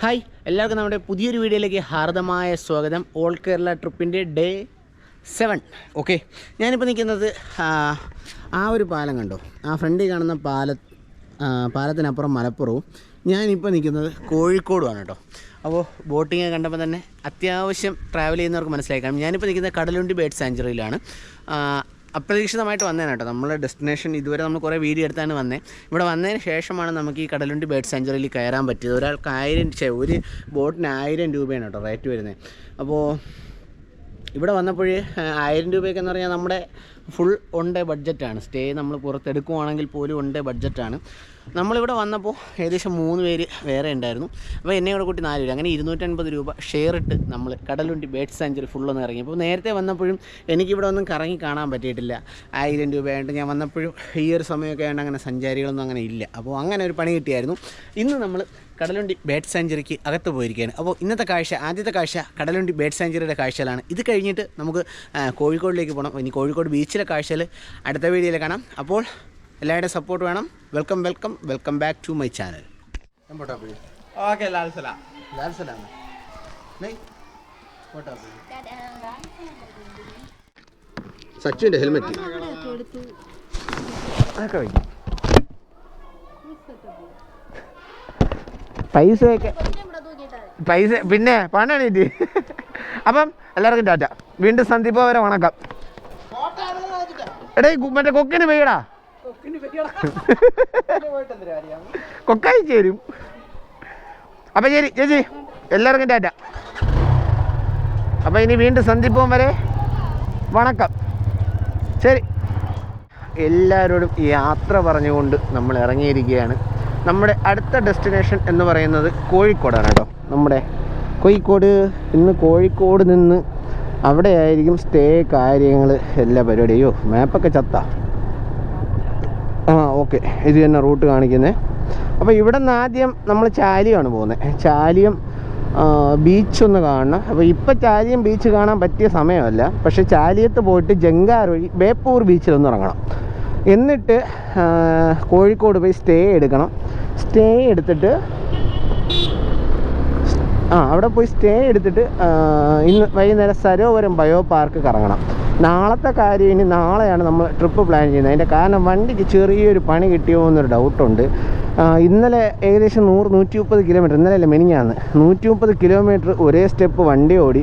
Hi എല്ലാവർക്കും നമ്മുടെ പുതിയൊരു വീഡിയോയിലേക്ക് ഹാർദമായ സ്വാഗതം. ഓൾ കേരള ട്രിപ്പിന്റെ ഡേ സെവൻ. ഓക്കെ ഞാനിപ്പോൾ നിൽക്കുന്നത് ആ, ഒരു പാലം കണ്ടോ? ആ ഫ്രണ്ടിൽ കാണുന്ന പാല പാലത്തിനപ്പുറം മലപ്പുറവും. ഞാനിപ്പോൾ നിൽക്കുന്നത് കോഴിക്കോടുമാണ് കേട്ടോ. അപ്പോൾ ബോട്ടിങ് കണ്ടപ്പോൾ തന്നെ അത്യാവശ്യം ട്രാവൽ ചെയ്യുന്നവർക്ക് മനസ്സിലായി. കാണും ഞാനിപ്പോൾ നിൽക്കുന്നത് കടലുണ്ടി ബേഡ് സാഞ്ചുറിയിലാണ് അപ്രതീക്ഷിതമായിട്ട് വന്നതാണ് കേട്ടോ. നമ്മളെ ഡെസ്റ്റിനേഷൻ ഇതുവരെ നമ്മൾ കുറേ വീഡിയോ എടുത്താണ് വന്നേ. ഇവിടെ വന്നതിന് ശേഷമാണ് നമുക്ക് ഈ കടലുണ്ടി ബേർഡ് സാഞ്ചുറിയിൽ കയറാൻ പറ്റിയത്. ഒരാൾക്ക് ആയിരം ഒരു ബോട്ടിന് ആയിരം രൂപയാണ് കേട്ടോ റേറ്റ് വരുന്നത് അപ്പോൾ ഇവിടെ വന്നപ്പോൾ ആയിരം രൂപയൊക്കെ എന്ന് പറഞ്ഞാൽ നമ്മുടെ ഫുൾ ഓൺ ഡേ ബഡ്ജറ്റാണ് സ്റ്റേ നമ്മൾ പുറത്തെടുക്കുവാണെങ്കിൽ പോലും ഓൺ ഡേ ബഡ്ജറ്റാണ് നമ്മളിവിടെ വന്നപ്പോൾ ഏകദേശം മൂന്ന് പേര് വേറെ ഉണ്ടായിരുന്നു. അപ്പോൾ എന്നെ കൂടെ കൂട്ടി നാല് പേര്. അങ്ങനെ ഇരുന്നൂറ്റൻപത് രൂപ ഷെയർ ഇട്ട് നമ്മൾ കടലുണ്ടി ബേഡ് സാഞ്ചുറി ഫുള്ളൊന്ന് ഇറങ്ങി. അപ്പോൾ നേരത്തെ വന്നപ്പോഴും എനിക്കിവിടെ ഒന്നും കറങ്ങി കാണാൻ പറ്റിയിട്ടില്ല. ആയിരം രൂപയായിട്ട് ഞാൻ വന്നപ്പോഴും ഈ ഒരു സമയമൊക്കെ ആയതുകൊണ്ട് അങ്ങനെ സഞ്ചാരികളൊന്നും അങ്ങനെ ഇല്ല. അപ്പോൾ അങ്ങനെ ഒരു പണി കിട്ടിയായിരുന്നു. ഇന്ന് നമ്മൾ കടലുണ്ടി ബേഡ് സാഞ്ചുറിക്ക് അകത്ത് പോയിരിക്കുകയാണ്. അപ്പോൾ ഇന്നത്തെ കാഴ്ച ആദ്യത്തെ കാഴ്ച കടലുണ്ടി ബേഡ് സാഞ്ചുറിയുടെ കാഴ്ചകളാണ്. ഇത് കഴിഞ്ഞിട്ട് നമുക്ക് കോഴിക്കോടിലേക്ക് പോകണം ഇനി കോഴിക്കോട് ബീച്ചിലെ കാഴ്ചയിൽ അടുത്ത വീഡിയോയിൽ കാണാം. അപ്പോൾ എല്ലാവരുടെയും സപ്പോർട്ട് വേണം. Welcome welcome welcome back to my channel okay Lal സലാം സച്ചുവിന്റെ ഹെൽമെറ്റ്. അതൊക്കെ വയ്ക്കും പൈസയൊക്കെ പൈസ പിന്നെ പണം എണീറ്റ് അപ്പം എല്ലാവർക്കും ടാറ്റ. വീണ്ടും സന്ദീപ് വരെ വണക്കം. എടേ മറ്റേ കൊക്കിന് പെയ്യടാ കൊക്കായി ചേരും. അപ്പം ശരി ചേച്ചി എല്ലാവർക്കും ടാറ്റ. അപ്പം ഇനി വീണ്ടും സന്ദീപം വരെ വണക്കം. ശരി. എല്ലാവരോടും യാത്ര പറഞ്ഞുകൊണ്ട് നമ്മൾ ഇറങ്ങിയിരിക്കുകയാണ്. നമ്മുടെ അടുത്ത ഡെസ്റ്റിനേഷൻ എന്ന് പറയുന്നത് കോഴിക്കോടാണ് കേട്ടോ. നമ്മുടെ കോഴിക്കോട് ഇന്ന് കോഴിക്കോട് നിന്ന് അവിടെ ആയിരിക്കും സ്റ്റേ കാര്യങ്ങൾ എല്ലാ പരിപാടിയോ മാപ്പൊക്കെ ചത്ത. ആ ഓക്കെ ഇത് തന്നെ റൂട്ട് കാണിക്കുന്നത് അപ്പോൾ ഇവിടെ നിന്ന് ആദ്യം നമ്മൾ ചാലിയാണ് പോകുന്നത് ചാലിയം ബീച്ച് ഒന്ന് കാണണം. അപ്പോൾ ഇപ്പോൾ ചാലിയം ബീച്ച് കാണാൻ പറ്റിയ സമയമല്ല. പക്ഷേ ചാലിയത്ത് പോയിട്ട് ജങ്കാർ വഴി ബേപ്പൂർ ബീച്ചിലൊന്ന് ഇറങ്ങണം. എന്നിട്ട് കോഴിക്കോട് പോയി സ്റ്റേ എടുക്കണം. സ്റ്റേ എടുത്തിട്ട് ആ അവിടെ പോയി സ്റ്റേ എടുത്തിട്ട് ഇന്ന് വൈകുന്നേരം സരോവരം ബയോ പാർക്ക് കറങ്ങണം. നാളത്തെ കാര്യം ഇനി നാളെയാണ് നമ്മൾ ട്രിപ്പ് പ്ലാൻ ചെയ്യുന്നത്. അതിന്റെ കാരണം വണ്ടിക്ക് ചെറിയൊരു പണി കിട്ടിയോ എന്നൊരു ഡൗട്ടുണ്ട്. ഇന്നലെ ഏകദേശം നൂറ് നൂറ്റി മുപ്പത് കിലോമീറ്റർ ഇന്നലെ അല്ല മെനിഞ്ഞാന്ന് നൂറ്റി മുപ്പത് കിലോമീറ്റർ ഒരേ സ്റ്റെപ്പ് വണ്ടി ഓടി.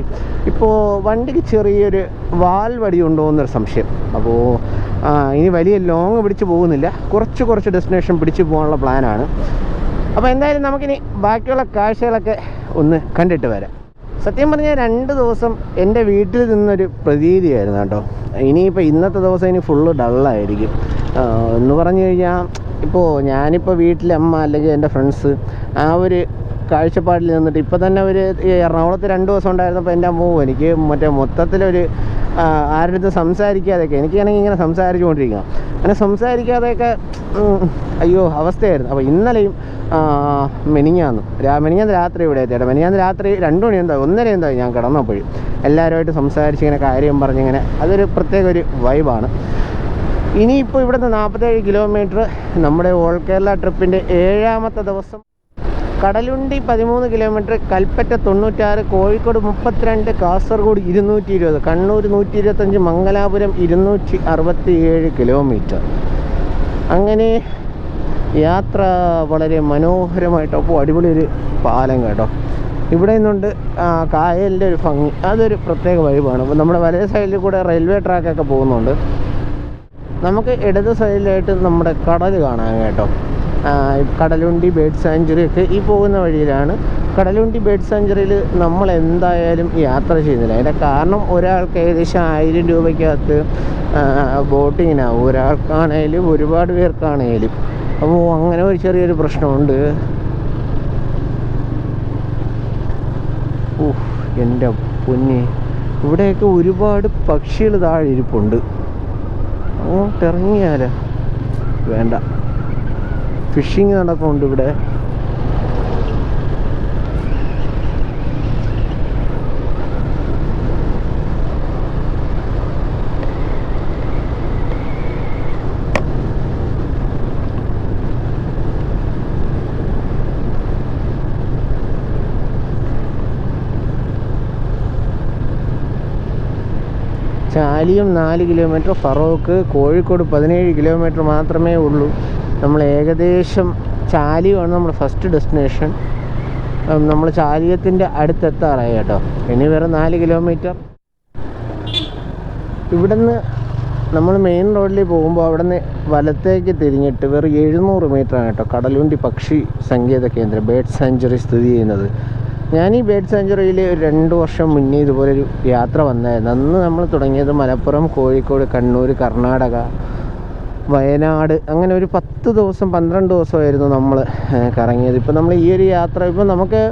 ഇപ്പോൾ വണ്ടിക്ക് ചെറിയൊരു വാൽ വടി ഉണ്ടോ എന്നൊരു സംശയം. അപ്പോൾ ഇനി വലിയ ലോങ് പിടിച്ച് പോകുന്നില്ല. കുറച്ച് കുറച്ച് ഡെസ്റ്റിനേഷൻ പിടിച്ച് പോകാനുള്ള പ്ലാനാണ്. അപ്പോൾ എന്തായാലും നമുക്കിനി ബാക്കിയുള്ള കാഴ്ചകളൊക്കെ ഒന്ന് കണ്ടിട്ട് വരാം. സത്യം പറഞ്ഞാൽ രണ്ട് ദിവസം എന്റെ വീട്ടിൽ നിന്നൊരു പ്രതീതിയായിരുന്നു കേട്ടോ. ഇനിയിപ്പോൾ ഇന്നത്തെ ദിവസം ഇനി ഫുള്ള് ഡള്ളായിരിക്കും എന്ന് പറഞ്ഞു കഴിഞ്ഞാൽ ഇപ്പോൾ ഞാനിപ്പോൾ വീട്ടിലെ അമ്മ അല്ലെങ്കിൽ എന്റെ ഫ്രണ്ട്സ് ആ ഒരു കാഴ്ചപ്പാടിൽ നിന്നിട്ട് ഇപ്പോൾ തന്നെ ഒരു എറണാകുളത്ത് രണ്ട് ദിവസം ഉണ്ടായിരുന്നപ്പോൾ എന്റെ അമ്മ എനിക്ക് മറ്റേ മൊത്തത്തിലൊരു ആരുടെ അടുത്ത് സംസാരിക്കാതെയൊക്കെ എനിക്കാണെങ്കിൽ ഇങ്ങനെ സംസാരിച്ചുകൊണ്ടിരിക്കണം അങ്ങനെ സംസാരിക്കാതെയൊക്കെ അയ്യോ അവസ്ഥയായിരുന്നു. അപ്പോൾ ഇന്നലെയും മെനിഞ്ഞാന്ന് മെനിഞ്ഞാന്ന് രാത്രി ഇവിടെ എത്തിയിട്ട് മെനിഞ്ഞാന്ന് രാത്രി രണ്ട് മണി എന്താ ഒന്നര എന്താ ഞാൻ കിടന്നപ്പോഴും. എല്ലാവരുമായിട്ട് സംസാരിച്ച് ഇങ്ങനെ കാര്യം പറഞ്ഞിങ്ങനെ അതൊരു പ്രത്യേക ഒരു വൈബാണ്. ഇനിയിപ്പോൾ ഇവിടുന്ന് നാൽപ്പത്തേഴ് കിലോമീറ്റർ നമ്മുടെ ഓൾ കേരള ട്രിപ്പിന്റെ ഏഴാമത്തെ ദിവസം കടലുണ്ടി പതിമൂന്ന് കിലോമീറ്റർ കൽപ്പറ്റ തൊണ്ണൂറ്റാറ് കോഴിക്കോട് മുപ്പത്തിരണ്ട് കാസർഗോഡ് ഇരുന്നൂറ്റി ഇരുപത് കണ്ണൂർ നൂറ്റി ഇരുപത്തഞ്ച് മംഗലാപുരം ഇരുന്നൂറ്റി അറുപത്തി ഏഴ് കിലോമീറ്റർ അങ്ങനെ യാത്ര വളരെ മനോഹരമായിട്ട് അപ്പോൾ അടിപൊളി ഒരു പാലം കേട്ടോ. ഇവിടെ നിന്നുണ്ട് കായലിന്റെ ഒരു ഭംഗി. അതൊരു പ്രത്യേക വൈബാണ്. അപ്പോൾ നമ്മുടെ വലയ സൈഡിൽ കൂടെ റെയിൽവേ ട്രാക്കൊക്കെ പോകുന്നുണ്ട്. നമുക്ക് ഇടത് സൈഡിലായിട്ട് നമ്മുടെ കടൽ കാണാൻ കേട്ടോ. കടലുണ്ടി ബേഡ് സാഞ്ചുറി ഒക്കെ ഈ പോകുന്ന വഴിയിലാണ്. കടലുണ്ടി ബേഡ് സാഞ്ചുറിയിൽ നമ്മൾ എന്തായാലും യാത്ര ചെയ്യുന്നില്ല. അതിന്റെ കാരണം ഒരാൾക്ക് ഏകദേശം ആയിരം രൂപയ്ക്കകത്ത് ബോട്ടിങ്ങിനാവും. ഒരാൾക്കാണേലും ഒരുപാട് പേർക്കാണേലും. അപ്പോൾ അങ്ങനെ ഒരു ചെറിയൊരു പ്രശ്നമുണ്ട്. ഓ എന്റെ പൊന്നെ. ഇവിടെയൊക്കെ ഒരുപാട് പക്ഷികൾ താഴെ ഇരിപ്പുണ്ട്. അങ്ങോട്ട് ഇറങ്ങിയാലോ? വേണ്ട. ഫിഷിങ് നടക്കുന്നുണ്ട് ഇവിടെ. ചാലിയും നാല് കിലോമീറ്റർ ഫറോക്ക് കോഴിക്കോട് പതിനേഴ് കിലോമീറ്റർ മാത്രമേ ഉള്ളൂ. നമ്മൾ ഏകദേശം ചാലിയാണ് നമ്മുടെ ഫസ്റ്റ് ഡെസ്റ്റിനേഷൻ നമ്മൾ ചാലിയത്തിന്റെ അടുത്തെത്താറായി കേട്ടോ. ഇനി വേറെ നാല് കിലോമീറ്റർ ഇവിടുന്ന് നമ്മൾ മെയിൻ റോഡിൽ പോകുമ്പോൾ അവിടുന്ന് വലത്തേക്ക് തിരിഞ്ഞിട്ട് വെറും എഴുന്നൂറ് ആണ് കേട്ടോ. കടലുണ്ടി പക്ഷി സങ്കേത കേന്ദ്രം ബേഡ് സാഞ്ചുറി സ്ഥിതി ചെയ്യുന്നത്. ഞാൻ ഈ ബേഡ് സാഞ്ചുറിയിൽ രണ്ട് വർഷം മുന്നേ ഇതുപോലൊരു യാത്ര വന്നായിരുന്നു. അന്ന് നമ്മൾ തുടങ്ങിയത് മലപ്പുറം കോഴിക്കോട് കണ്ണൂർ കർണാടക വയനാട് അങ്ങനെ ഒരു പത്ത് ദിവസം പന്ത്രണ്ട് ദിവസമായിരുന്നു നമ്മൾ കറങ്ങിയത്. ഇപ്പം നമ്മൾ ഈ ഒരു യാത്ര ഇപ്പം നമുക്ക്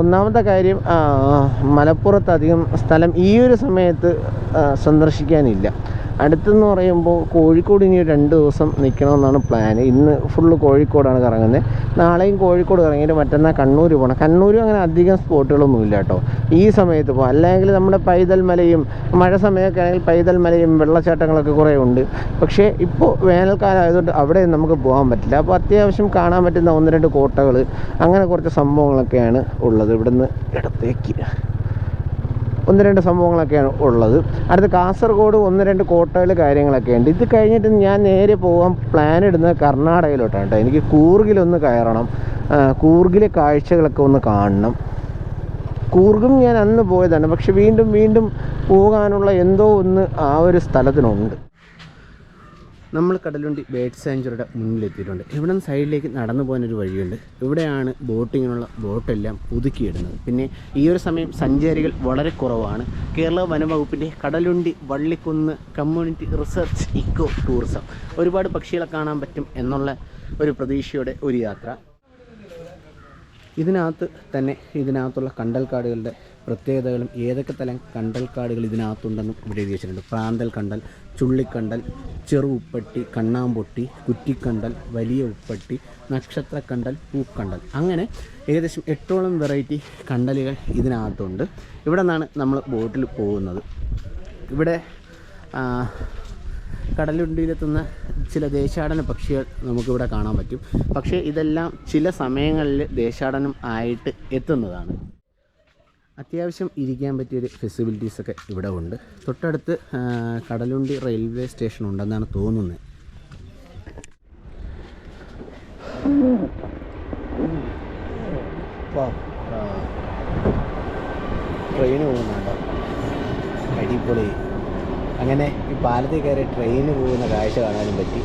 ഒന്നാമത്തെ കാര്യം മലപ്പുറത്ത് അധികം സ്ഥലം ഈ ഒരു സമയത്ത് സന്ദർശിക്കാനില്ല. അടുത്തെന്ന് പറയുമ്പോൾ കോഴിക്കോട് ഇനി രണ്ട് ദിവസം നിൽക്കണമെന്നാണ് പ്ലാൻ ഇന്ന് ഫുള്ള് കോഴിക്കോടാണ് കറങ്ങുന്നത് നാളെയും കോഴിക്കോട് കറങ്ങിയിട്ട് മറ്റന്നാൾ കണ്ണൂർ പോകണം കണ്ണൂരും അങ്ങനെ അധികം സ്പോട്ടുകളൊന്നും ഇല്ല കേട്ടോ. ഈ സമയത്ത് പോകാം അല്ലെങ്കിൽ നമ്മുടെ പൈതൽ മലയും മഴ സമയമൊക്കെ ആണെങ്കിൽ പൈതൽ മലയും വെള്ളച്ചാട്ടങ്ങളൊക്കെ കുറേ ഉണ്ട്. പക്ഷേ ഇപ്പോൾ വേനൽക്കാലം ആയതുകൊണ്ട് അവിടെ നമുക്ക് പോകാൻ പറ്റില്ല. അപ്പോൾ അത്യാവശ്യം കാണാൻ പറ്റുന്ന ഒന്ന് രണ്ട് കോട്ടകൾ അങ്ങനെ കുറച്ച് സംഭവങ്ങളൊക്കെയാണ് ഉള്ളത് ഇവിടുന്ന് ഇടത്തേക്ക്. ഒന്ന് രണ്ട് സംഭവങ്ങളൊക്കെയാണ് ഉള്ളത്. അടുത്ത് കാസർഗോഡ് ഒന്ന് രണ്ട് കോട്ടകൾ കാര്യങ്ങളൊക്കെ ഉണ്ട്. ഇത് കഴിഞ്ഞിട്ട് ഞാൻ നേരെ പോകാൻ പ്ലാൻ ഇടുന്നത് കർണാടകയിലോട്ടാണ് കേട്ടോ. എനിക്ക് കൂർഗിലൊന്ന് കയറണം. കൂർഗിലെ കാഴ്ചകളൊക്കെ ഒന്ന് കാണണം. കൂർഗും ഞാൻ അന്ന് പോയതാണ്. പക്ഷെ വീണ്ടും വീണ്ടും പോകാനുള്ള എന്തോ ഒന്ന് ആ ഒരു സ്ഥലത്തിനുണ്ട്. നമ്മൾ കടലുണ്ടി ബേഡ് സാഞ്ചുറിയുടെ മുന്നിലെത്തിയിട്ടുണ്ട് ഇവിടെ നിന്ന് സൈഡിലേക്ക് നടന്നു പോകാനൊരു വഴിയുണ്ട്. ഇവിടെയാണ് ബോട്ടിങ്ങിനുള്ള ബോട്ടെല്ലാം പുതുക്കിയിടുന്നത്. പിന്നെ ഈ ഒരു സമയം സഞ്ചാരികൾ വളരെ കുറവാണ്. Kerala വനവകുപ്പിന്റെ Kadalundi Vallikkunnu community research eco tourism. ഒരുപാട് പക്ഷികളെ കാണാൻ പറ്റും എന്നുള്ള ഒരു പ്രതീക്ഷയുടെ ഒരു യാത്ര. ഇതിനകത്ത് തന്നെ ഇതിനകത്തുള്ള കണ്ടൽക്കാടുകളുടെ പ്രത്യേകതകളും ഏതൊക്കെ തരം കണ്ടൽക്കാടുകൾ ഇതിനകത്തുണ്ടെന്നും ഇവിടെ എഴുതി വെച്ചിട്ടുണ്ട്. പ്രാന്തൽ കണ്ടൽ ചുള്ളിക്കണ്ടൽ ചെറു ഉപ്പട്ടി കണ്ണാമ്പൊട്ടി കുറ്റിക്കണ്ടൽ വലിയ ഉപ്പട്ടി നക്ഷത്രക്കണ്ടൽ പൂക്കണ്ടൽ. അങ്ങനെ ഏകദേശം എട്ടോളം വെറൈറ്റി കണ്ടലുകൾ ഇതിനകത്തുണ്ട്. ഇവിടെ നിന്നാണ് നമ്മൾ ബോട്ടിൽ പോകുന്നത്. ഇവിടെ കടലുണ്ടിയിലെത്തുന്ന ചില ദേശാടന പക്ഷികൾ നമുക്കിവിടെ കാണാൻ പറ്റും. പക്ഷേ ഇതെല്ലാം ചില സമയങ്ങളിൽ ദേശാടനം ആയിട്ട് എത്തുന്നതാണ്. അത്യാവശ്യം ഇരിക്കാൻ പറ്റിയൊരു ഫെസിലിറ്റീസൊക്കെ ഇവിടെ ഉണ്ട്. തൊട്ടടുത്ത് കടലുണ്ടി റെയിൽവേ സ്റ്റേഷൻ ഉണ്ടെന്നാണ് തോന്നുന്നത്. ട്രെയിൻ പോകുന്നുണ്ടോ? അടിപൊളി. അങ്ങനെ ഈ പാലത്തിൽ കയറി ട്രെയിന് പോകുന്ന കാഴ്ച കാണാനും പറ്റി.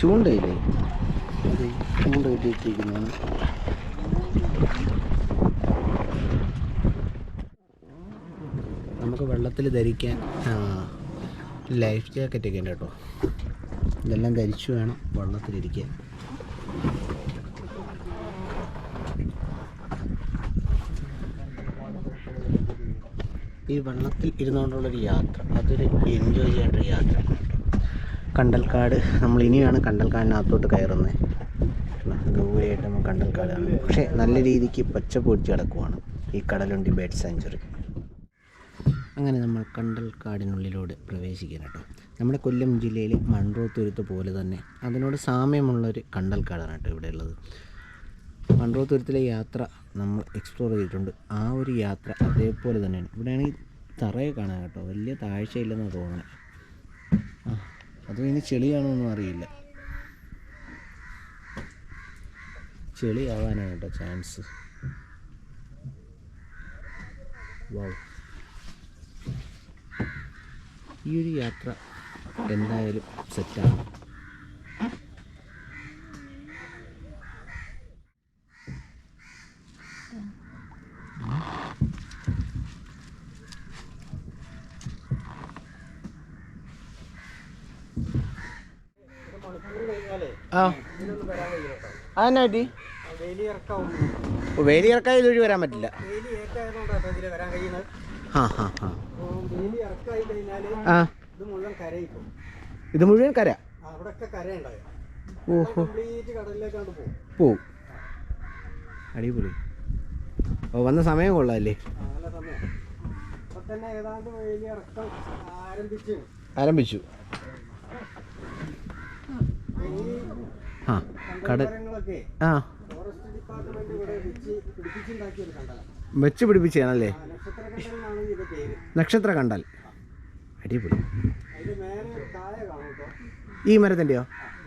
ചൂണ്ടയില്ലേ? ചൂണ്ട കെട്ടിയിട്ടിരിക്കുന്നതാണ് നമുക്ക് വെള്ളത്തിൽ ധരിക്കാൻ ലൈഫ് ജാക്കറ്റൊക്കെ ഉണ്ട് കേട്ടോ. ഇതെല്ലാം ധരിച്ചു വേണം വെള്ളത്തിലിരിക്കാൻ ഈ വെള്ളത്തിൽ ഇരുന്നുകൊണ്ടുള്ളൊരു യാത്ര അതൊരു എൻജോയ് ചെയ്യേണ്ട ഒരു യാത്ര. കണ്ടൽക്കാട്. നമ്മൾ ഇനിയാണ് കണ്ടൽക്കാടിനകത്തോട്ട് കയറുന്നത്. ദൂരെയായിട്ട് നമ്മൾ കണ്ടൽക്കാടാണ്. പക്ഷേ നല്ല രീതിക്ക് പച്ച പൊടിച്ച് കിടക്കുവാണ് ഈ കടലുണ്ടി ബേഡ് സാഞ്ചുറി. അങ്ങനെ നമ്മൾ കണ്ടൽക്കാടിനുള്ളിലൂടെ പ്രവേശിക്കാൻ കേട്ടോ. നമ്മുടെ കൊല്ലം ജില്ലയിലെ മൺറോത്തുരുത്ത് പോലെ തന്നെ അതിനോട് സാമ്യമുള്ളൊരു കണ്ടൽക്കാടാണ് കേട്ടോ ഇവിടെ ഉള്ളത്. മൺറോത്തുരുത്തിലെ യാത്ര നമ്മൾ എക്സ്പ്ലോർ ചെയ്തിട്ടുണ്ട്. ആ ഒരു യാത്ര അതേപോലെ തന്നെയാണ്. ഇവിടെയാണെങ്കിൽ തറയെ കാണാൻ കേട്ടോ. വലിയ താഴ്ചയില്ലെന്നാണ് തോന്നുന്നത്. അതും ഇനി ചെളിയാണോന്നും അറിയില്ല. ചെളി ആവാനാണ് കേട്ടോ ചാൻസ്. ഈ ഒരു യാത്ര എന്തായാലും സെറ്റാണ് ആ അതെന്നാ പറ്റി? വേലി ഇറക്കാൻ ഇതുവഴി വരാൻ പറ്റില്ല. ആ ഹാ ആ. ഇത് മുഴുവൻ കര? ഓഹോ. പോവും. അടിപൊളി. ഓ വന്ന സമയം കൊള്ളാമല്ലേ ആരംഭിച്ചു. ആരംഭിച്ചു. ആ കട ആ. ഫോറസ്റ്റ് ഡിപ്പാർട്ട്മെന്റ് ഇവിടെ വെച്ച് പിടിപ്പിച്ചാണല്ലേ നക്ഷത്രകണ്ടൽ ഇതിന്റെ പേര്. നക്ഷത്ര കണ്ടാൽ അടിപൊളി ഈ മരത്തിന്റെയോ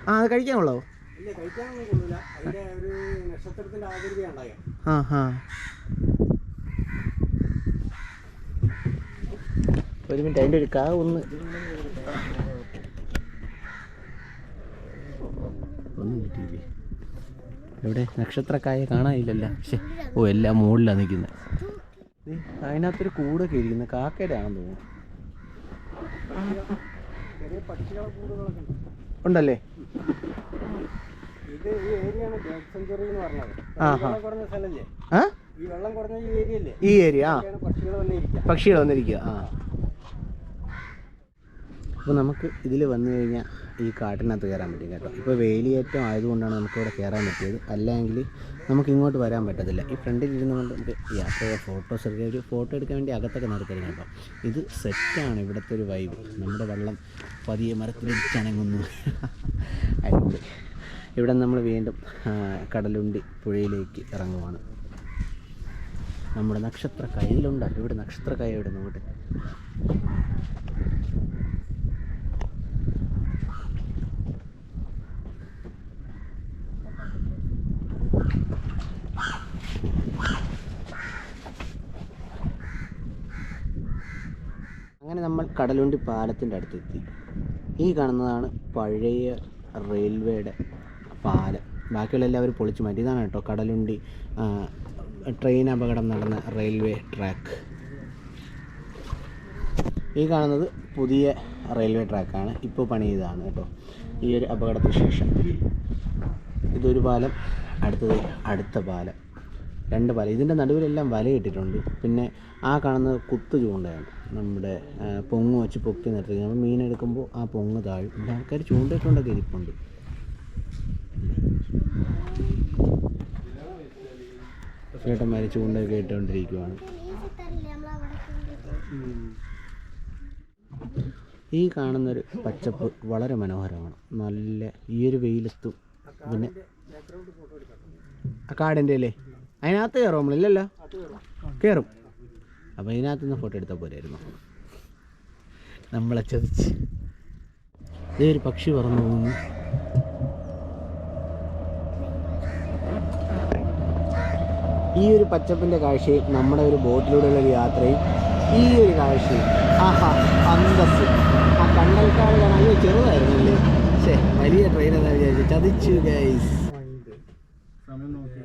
ആ അത് കഴിക്കാനുള്ളോ ഇല്ല കഴിക്കാനൊന്നും കൊള്ളില്ല. അതിന്റെ ഒരു നക്ഷത്രത്തിന്റെ ആകൃതി ഉണ്ടായ ആ ഹാ. ഒരു മിനിറ്റ് അതിന്റെ ഒരു കാ ഒന്നും. എവിടെ നക്ഷത്രക്കായ കാണാനില്ലല്ലോ. പക്ഷേ ഓ എല്ലാം മുകളിലാണ് നിൽക്കുന്നത് അതിനകത്തൊരു കൂടൊക്കെ ഇരിക്കുന്നത് കാക്കയുടെ ആണെന്ന് തോന്നുന്നു. ഉണ്ടല്ലേ? ഈ ഏരിയ ആ. പക്ഷികൾ വന്ന് പക്ഷികൾ വന്നിരിക്കുക ആ. അപ്പോൾ നമുക്ക് ഇതിൽ വന്നു കഴിഞ്ഞാൽ ഈ കാട്ടിനകത്ത് കയറാൻ പറ്റും കേട്ടോ. ഇപ്പോൾ വേലിയേറ്റം ആയതുകൊണ്ടാണ് നമുക്കിവിടെ കയറാൻ പറ്റിയത്. അല്ലെങ്കിൽ നമുക്ക് ഇങ്ങോട്ട് വരാൻ പറ്റത്തില്ല. ഈ ഫ്രണ്ടിൽ ഇരുന്ന് കൊണ്ട് നമുക്ക് യാത്ര ഫോട്ടോസ് എടുക്കാൻ ഒരു ഫോട്ടോ എടുക്കാൻ വേണ്ടി അകത്തൊക്കെ നിർത്തരുത് കേട്ടോ. ഇത് സെറ്റാണ് ഇവിടുത്തെ ഒരു വൈബ് നമ്മുടെ വെള്ളം പതിയെ മരത്തിലിടിച്ചണങ്ങുന്നു അടിപൊളി. ഇവിടെ നമ്മൾ വീണ്ടും കടലുണ്ടി പുഴയിലേക്ക് ഇറങ്ങുവാണ്. നമ്മുടെ നക്ഷത്ര കയ്യിലുണ്ട് ഇവിടെ നക്ഷത്ര കൈ ഇവിടെ നോക്കട്ടെ അങ്ങനെ നമ്മൾ കടലുണ്ടി പാലത്തിന്റെ അടുത്തെത്തി. ഈ കാണുന്നതാണ് പഴയ റെയിൽവേയുടെ പാലം. ബാക്കിയുള്ള എല്ലാവരും പൊളിച്ചു മാറ്റി. ഇതാണ് കേട്ടോ കടലുണ്ടി ട്രെയിൻ അപകടം നടന്ന റെയിൽവേ ട്രാക്ക്. ഈ കാണുന്നത് പുതിയ റെയിൽവേ ട്രാക്കാണ്. ഇപ്പോൾ പണി ചെയ്തതാണ് കേട്ടോ. ഈ ഒരു അപകടത്തിന് ശേഷം ഇതൊരു പാലം അടുത്തത് അടുത്ത പാലം. രണ്ട് വല. ഇതിന്റെ നടുവിലെല്ലാം വല ഇട്ടിട്ടുണ്ട്. പിന്നെ ആ കാണുന്നത് കുത്തു ചൂണ്ടയാണ് നമ്മുടെ പൊങ്ങ് വെച്ച് പൊക്കി നിർത്തി നമ്മൾ മീൻ എടുക്കുമ്പോൾ ആ പൊങ്ങ് താഴും. ഇവിടെ ആൾക്കാർ ചൂണ്ടയിട്ടുണ്ടൊക്കെ ഇരിപ്പുണ്ട്. ചേട്ടന്മാർ ചൂണ്ടയൊക്കെ ഇട്ടുകൊണ്ടിരിക്കുവാണ്. ഈ കാണുന്നൊരു പച്ചപ്പ് വളരെ മനോഹരമാണ്. നല്ല ഈ ഒരു വെയിലത്തും പിന്നെ ആ കാടിന്റെ അല്ലേ? അതിനകത്ത് കയറും. നമ്മളില്ലല്ലോ. കയറും. അപ്പോൾ ഇതിനകത്ത് നിന്ന് ഫോട്ടോ എടുത്താൽ പോരായിരുന്നു. നമ്മളെ ചതിച്ച്. ഇതേ ഒരു പക്ഷി പറന്നു പോകുന്നു. ഈ ഒരു പച്ചപ്പിന്റെ കാഴ്ചയും നമ്മുടെ ഒരു ബോട്ടിലൂടെയുള്ള ഒരു യാത്രയും ഈ ഒരു കാഴ്ചയും ആഹാ അന്തസ് ആ കണ്ടൽക്കാട് കാണാൻ ചെറുതായിരുന്നല്ലേ? പക്ഷേ വലിയ ട്രെയിൻ എന്താ വിചാരിച്ചു? ചതിച്ചു ഗൈസ് സമയം നോക്കിയിട്ട്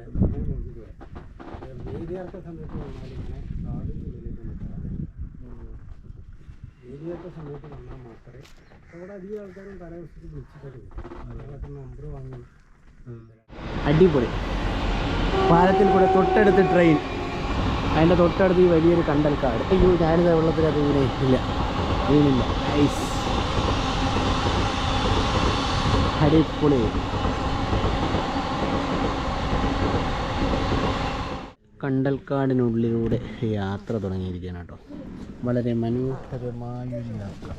വേലിയിറക്ക സമയത്ത് വന്നാൽ ഇങ്ങനെ കാടിന്റെ വേലിയിറക്ക സമയത്ത് വന്നാൽ മാത്രമേ അവിടെ അധികം ആൾക്കാരും തലവശത്ത് വിളിച്ചിട്ട് നമ്പർ വാങ്ങി. അടിപൊളി. പാലത്തിൽ കൂടെ തൊട്ടടുത്ത് ട്രെയിൻ അതിന്റെ തൊട്ടടുത്ത് ഈ വലിയൊരു കണ്ടൽക്കാട് അയ്യോ ഞാനിത് വെള്ളത്തിനകത്ത് ഇങ്ങനെ ഇല്ല. വീണില്ല. ഐസ് അടിപൊളി. കണ്ടൽക്കാടിനുള്ളിലൂടെ യാത്ര തുടങ്ങിയിരിക്കുകയാണ് കേട്ടോ. വളരെ മനോഹരമായ ഒരു യാത്ര.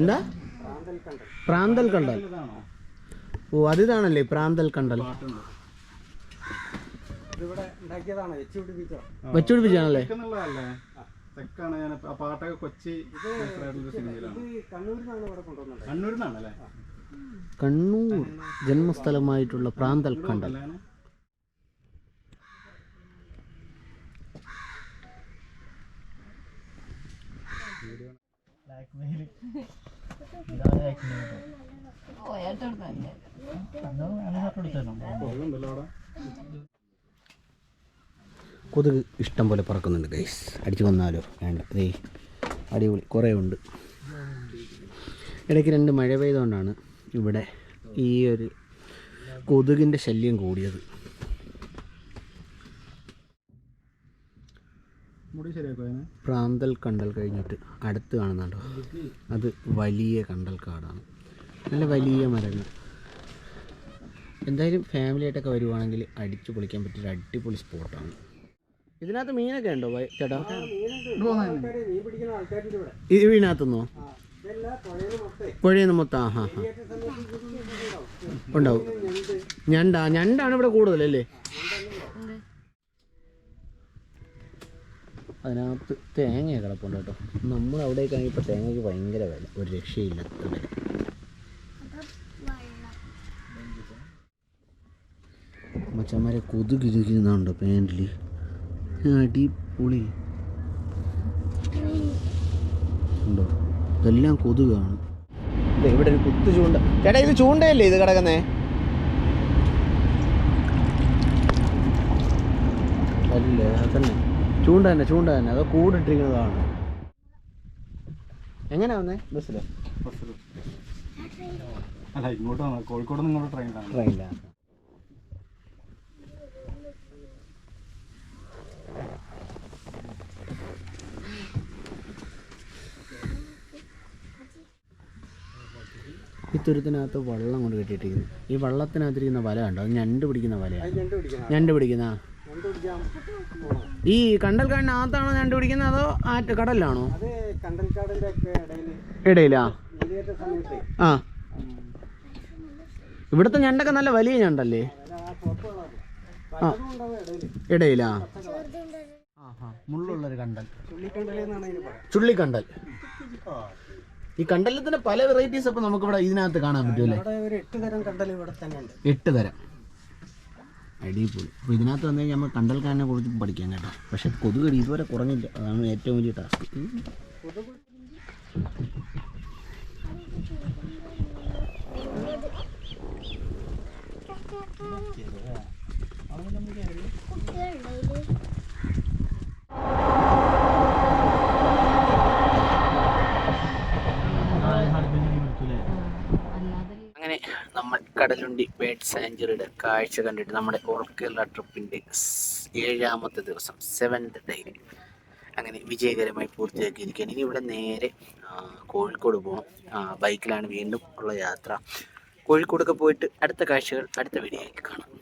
എന്താ? പ്രാന്തൽ കണ്ടൽ ഓ അതിതാണല്ലേ പ്രാന്തൽ കണ്ടൽ വെച്ചുപിടിപ്പിച്ചാണല്ലേ തെക്കാണ് ഞാൻ പാട്ടൊക്കെ കൊച്ചി കണ്ണൂരിൽ നിന്നാണ് ഇവിടെ കൊണ്ടുവന്നത്. കണ്ണൂരിൽ നിന്നാണല്ലേ കണ്ണൂർ ജന്മസ്ഥലമായിട്ടുള്ള പ്രാന്തൽ കണ്ടൽ. കൊതുക് ഇഷ്ടം പോലെ പറക്കുന്നുണ്ട് ഗൈസ് അടിച്ചു വന്നാലോ വേണ്ട. ദേ അടിപൊളി. കുറേ ഉണ്ട്. ഇടയ്ക്ക് രണ്ട് മഴ പെയ്തുകൊണ്ടാണ് ഇവിടെ ഈ ഒരു കൊതുകിന്റെ ശല്യം കൂടിയത്. പ്രാന്തൽ കണ്ടൽ കഴിഞ്ഞിട്ട് അടുത്ത് കാണുന്നുണ്ടോ? അത് വലിയ കണ്ടൽ കാടാണ് നല്ല വലിയ മരങ്ങൾ. എന്തായാലും ഫാമിലി ആയിട്ടൊക്കെ വരുവാണെങ്കിൽ അടിച്ചു പൊളിക്കാൻ പറ്റിയൊരു അടിപൊളി സ്പോട്ടാണ്. ഇതിനകത്ത് മീനൊക്കെ ഉണ്ടോ ചേട്ടാ? ഇതിനകത്തുനിന്നോ പുഴയിൽ മൊത്തം ആ ഹാ ഉണ്ടാവും. ഞണ്ട് ഞണ്ടാ ഞണ്ടാണ് ഇവിടെ കൂടുതലല്ലേ? അതിനകത്ത് തേങ്ങ കിടപ്പുണ്ട് കേട്ടോ. നമ്മൾ അവിടേക്കാണെങ്കിൽ ഇപ്പൊ തേങ്ങയ്ക്ക് ഭയങ്കര വില. ഒരു രക്ഷയില്ല വില മച്ചന്മാരെ കൊതുക് ഇരിക്കുന്നുണ്ടോ പാന്റിൽ അടിപൊളി. ഉണ്ടോ? ഇതെല്ലാം കൊതുകാണ്. ദേ ഇവിടെ ഒരു കുത്തു ചൂണ്ട. ചേട്ടാ ഇത് ചൂണ്ടയല്ലേ ഇത് കിടക്കുന്നേ? അല്ലേ അതന്നെ ചൂണ്ട തന്നെ ചൂണ്ട തന്നെ. അത് കൂടിട്ടിരിക്കുന്നതാണ്. എങ്ങനെയാ വന്നേ? ബസ്സിലോ? ബസ്സിലോ അല്ല ഇങ്ങോട്ട് വന്നോ. കോഴിക്കോട് നിന്ന് ഇങ്ങോട്ട് ട്രെയിനിലാണ് ട്രെയിനിലാ തുരുത്തിനകത്ത് വള്ളം കൊണ്ട് കെട്ടിയിട്ടിരിക്കുന്നു. ഈ വള്ളത്തിനകത്തിരിക്കുന്ന വല കണ്ടോ? അത് ഞണ്ട് പിടിക്കുന്ന വലയാണ് ഞണ്ട് പിടിക്കുന്ന? ഈ കണ്ടൽക്കാടിനകത്താണോ ഞണ്ട് പിടിക്കുന്നത് അതോ ആറ്റ് കടലിലാണോ? ഇടയിലാ. ആ. ഇവിടുത്തെ ഞണ്ടൊക്കെ നല്ല വലിയ ഞണ്ടല്ലേ? ആ ഇടയിലാ. മുള്ളുള്ളൊരു കണ്ടൽ. ചുള്ളിക്കണ്ടൽ. ഈ കണ്ടലിൽ തന്നെ പല വെറൈറ്റീസ് അപ്പൊ നമുക്ക് ഇവിടെ ഇതിനകത്ത് കാണാൻ പറ്റുമല്ലേ ഒരു എട്ട് തരം കണ്ടൽ ഇവിടെ തന്നെ ഉണ്ട് എട്ട് തരം. അടിപൊളി. അപ്പോൾ ഇതിനകത്ത് വന്നു കഴിഞ്ഞാൽ നമ്മൾ കണ്ടൽക്കാരനെ കുറിച്ച് പഠിക്കാൻ കേട്ടോ. പക്ഷെ കൊതുകടി ഇതുവരെ കുറഞ്ഞില്ല. അതാണ് ഏറ്റവും വലിയ ടാസ്ക് അങ്ങനെ നമ്മൾ ബേഡ് സാഞ്ചുറിയുടെ കാഴ്ച കണ്ടിട്ട് നമ്മുടെ ഓൾ കേരള ട്രിപ്പിന്റെ ഏഴാമത്തെ ദിവസം സെവൻത് ഡേ അങ്ങനെ വിജയകരമായി പൂർത്തിയാക്കിയിരിക്കുകയാണ്. ഇനി ഇവിടെ നേരെ കോഴിക്കോട് പോകണം ബൈക്കിലാണ് വീണ്ടും ഉള്ള യാത്ര. കോഴിക്കോടൊക്കെ പോയിട്ട് അടുത്ത കാഴ്ചകൾ അടുത്ത വീഡിയോയിൽ കാണാം.